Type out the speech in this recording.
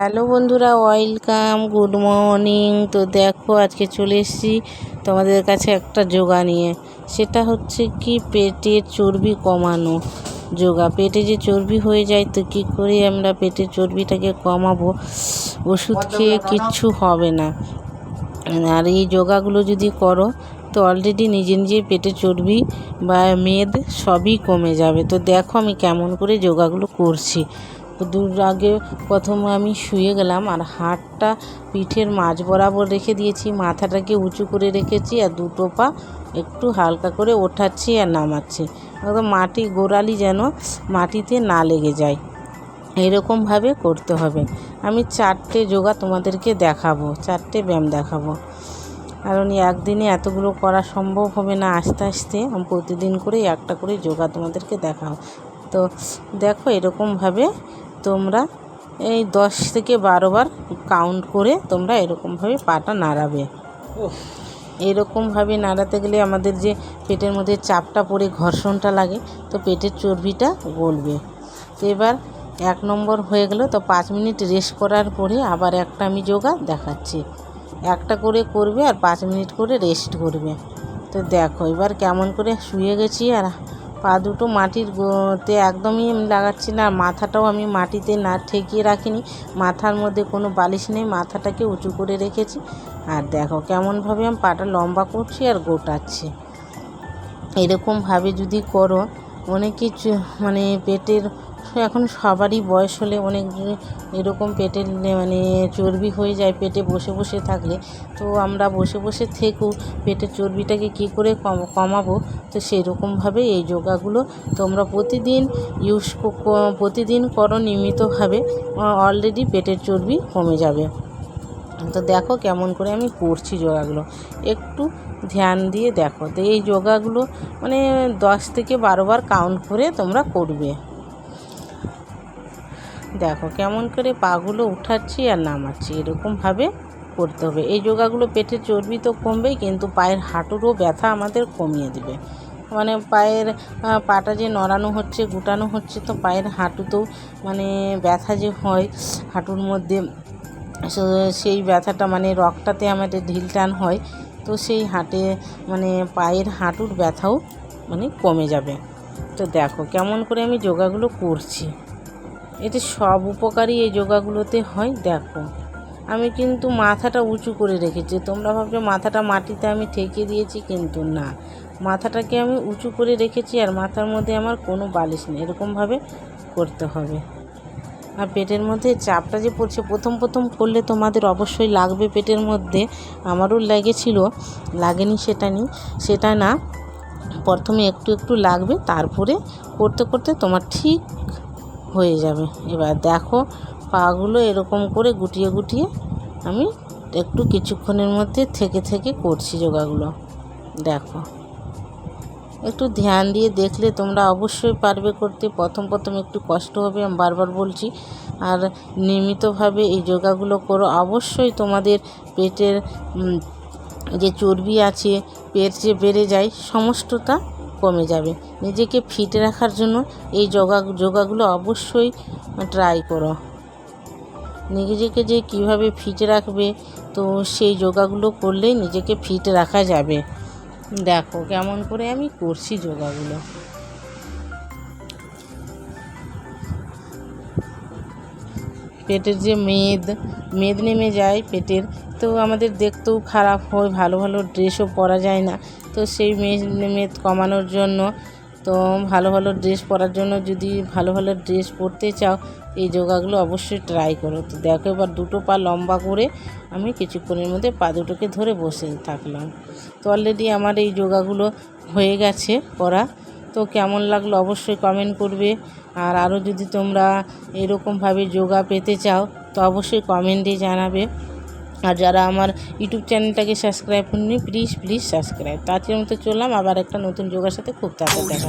Hello বন্ধুরা welcome good morning. তো দেখো আজকে চলে এসেছি তোমাদের কাছে একটা যোগা নিয়ে। সেটা হচ্ছে কি পেটের চর্বি কমানো যোগা পেটে যে চর্বি হয়ে যায় তো কী করে আমরা পেটের চর্বিটাকে কমাবো? ওষুধ খেয়ে কিচ্ছু হবে না। আর এই যোগাগুলো যদি করো তো অলরেডি নিজে নিজে পেটে চর্বি বা মেদ সবই কমে যাবে। তো দেখো আমি কেমন করে যোগাগুলো করছি। দূর আগে প্রথমে আমি শুয়ে গেলাম আর হাতটা পিঠের মাঝ বরাবর রেখে দিয়েছি, মাথাটাকে উঁচু করে রেখেছি আর দুটো পা একটু হালকা করে ওঠাচ্ছি আর নামাচ্ছি। একদম মাটি গোড়ালি যেন মাটিতে না লেগে যায়। এরকমভাবে করতে হবে। আমি চারটে যোগা তোমাদেরকে দেখাবো, চারটে ব্যায়াম দেখাবো। কারণ একদিনে এতগুলো করা সম্ভব হবে না আস্তে আস্তে। আমি প্রতিদিন করে একটা করে যোগা তোমাদেরকে দেখাবো। তো দেখো এরকমভাবে তোমরা এই দশ থেকে বারোবার কাউন্ট করে তোমরা এরকমভাবে পাটা নাড়াবে। এরকমভাবে নাড়াতে গেলে আমাদের যে পেটের মধ্যে চাপটা পড়ে ঘর্ষণটা লাগে তো পেটের চর্বিটা গলবে। তো এবার এক নম্বর হয়ে গেল তো পাঁচ মিনিট রেস্ট করার পরে আবার একটা আমি যোগা দেখাচ্ছি। একটা করে করবে আর পাঁচ মিনিট করে রেস্ট করবে। তো দেখো এবার কেমন করে শুয়ে গেছি আর পা দুটো মাটির তে একদমই লাগাচ্ছি না, মাথাটাও আমি মাটিতে না ঠেকিয়ে রাখিনি, মাথার মধ্যে কোনো বালিশ নেই, মাথাটাকে উঁচু করে রেখেছি। আর দেখো কেমনভাবে আমি পাটা লম্বা করছি আর গোটাচ্ছি। এরকমভাবে যদি করো, অনেক কিছু মানে পেটের এখন সবারই বয়স হলে অনেক এরকম পেটের মানে চর্বি হয়ে যায় পেটে বসে বসে থাকলে। তো আমরা বসে বসে থেকেও পেটের চর্বিটাকে কী করে কমাবো? তো সেরকমভাবে এই যোগাগুলো তোমরা প্রতিদিন ইউজ প্রতিদিন করো নিয়মিতভাবে। অলরেডি পেটের চর্বি কমে যাবে। তো দেখো কেমন করে আমি করছি যোগাগুলো। একটু ধ্যান দিয়ে দেখো। তো এই যোগাগুলো মানে দশ থেকে বারোবার কাউন্ট করে তোমরা করবে। দেখো, কেমন করে পাগুলো উঠাচ্ছি আর নামাচ্ছি এরকমভাবে করতে হবে। এই যোগাগুলো পেটের চর্বি তো কমবেই, কিন্তু পায়ের হাঁটুরও ব্যথা আমাদের কমিয়ে দেবে। মানে পায়ের পাটা যে নড়ানো হচ্ছে, গুটানো হচ্ছে, তো পায়ের হাঁটুতেও মানে ব্যথা যে হয় হাঁটুর মধ্যে সেই ব্যথাটা মানে রক্তটাতে আমাদের ঢিল টান হয়, তো সেই হাঁটে মানে পায়ের হাঁটুর ব্যথাও মানে কমে যাবে। তো দেখো, কেমন করে আমি যোগাগুলো করছি। এতে সব উপকারই এই যোগাগুলোতে হয়, দেখো। আমি কিন্তু মাথাটা উঁচু করে রেখেছি। তোমরা ভাবছ মাথাটা মাটিতে আমি ঠেকে দিয়েছি, কিন্তু না। মাথাটাকে আমি উঁচু করে রেখেছি আর মাথার মধ্যে আমার কোনো বালিশ নেই। এরকমভাবে করতে হবে। আর পেটের মধ্যে চাপটা যে পড়ছে, প্রথম প্রথম করলে তোমাদের অবশ্যই লাগবে পেটের মধ্যে। আমারও লেগেছিল, লাগেনি সেটা নি সেটা না, প্রথমে একটু একটু লাগবে, তারপরে করতে করতে তোমার ঠিক হয়ে যাবে। এবার দেখো পাগুলো এরকম করে গুটিয়ে গুটিয়ে আমি একটু কিছুক্ষণের মধ্যে থেকে থেকে করছি যোগাগুলো। দেখো। একটু ধ্যান দিয়ে দেখলে তোমরা অবশ্যই পারবে করতে। প্রথম প্রথম একটু কষ্ট হবে, আমি বারবার বলছি। আর নিয়মিতভাবে এই যোগাগুলো করো। অবশ্যই তোমাদের পেটের যে চর্বি আছে, পেট যে বেড়ে যায়, সমস্তটা কমে যাবে। নিজেকে ফিট রাখার জন্য এই যোগা, যোগাগুলো অবশ্যই ট্রাই করো। নিজেকে যে কীভাবে ফিট রাখবে, তো সেই যোগাগুলো করলে নিজেকে ফিট রাখা যাবে। দেখো কেমন করে আমি করছি যোগাগুলো। পেটের যে মেদ মেদ নেমে যায় পেটের। তো আমাদের দেখতেও খারাপ হয়, ভালো ভালো ড্রেসও পরা যায় না। তো সেই মেদ মেদ কমানোর জন্য, তো ভালো ভালো ড্রেস পরার জন্য যদি ভালো ভালো ড্রেস পরতে চাও, এই যোগাগুলো অবশ্যই ট্রাই করো। তো দেখো এবার দুটো পা লম্বা করে আমি কিছুক্ষণের মধ্যে পা দুটোকে ধরে বসে থাকলাম। তো অলরেডি আমার এই যোগাগুলো হয়ে গেছে করা তো কেমন লাগল অবশ্যই কমেন্ট করবে। আর আরও যদি তোমরা এরকমভাবে যোগা পেতে চাও তো অবশ্যই কমেন্টে জানাবে। আর যারা আমার ইউটিউব চ্যানেলটাকে সাবস্ক্রাইব করেনি প্লিজ প্লিজ সাবস্ক্রাইব তো আজকের মতো চললাম আবার একটা নতুন যোগার সাথে খুব তাড়াতাড়ি দেখা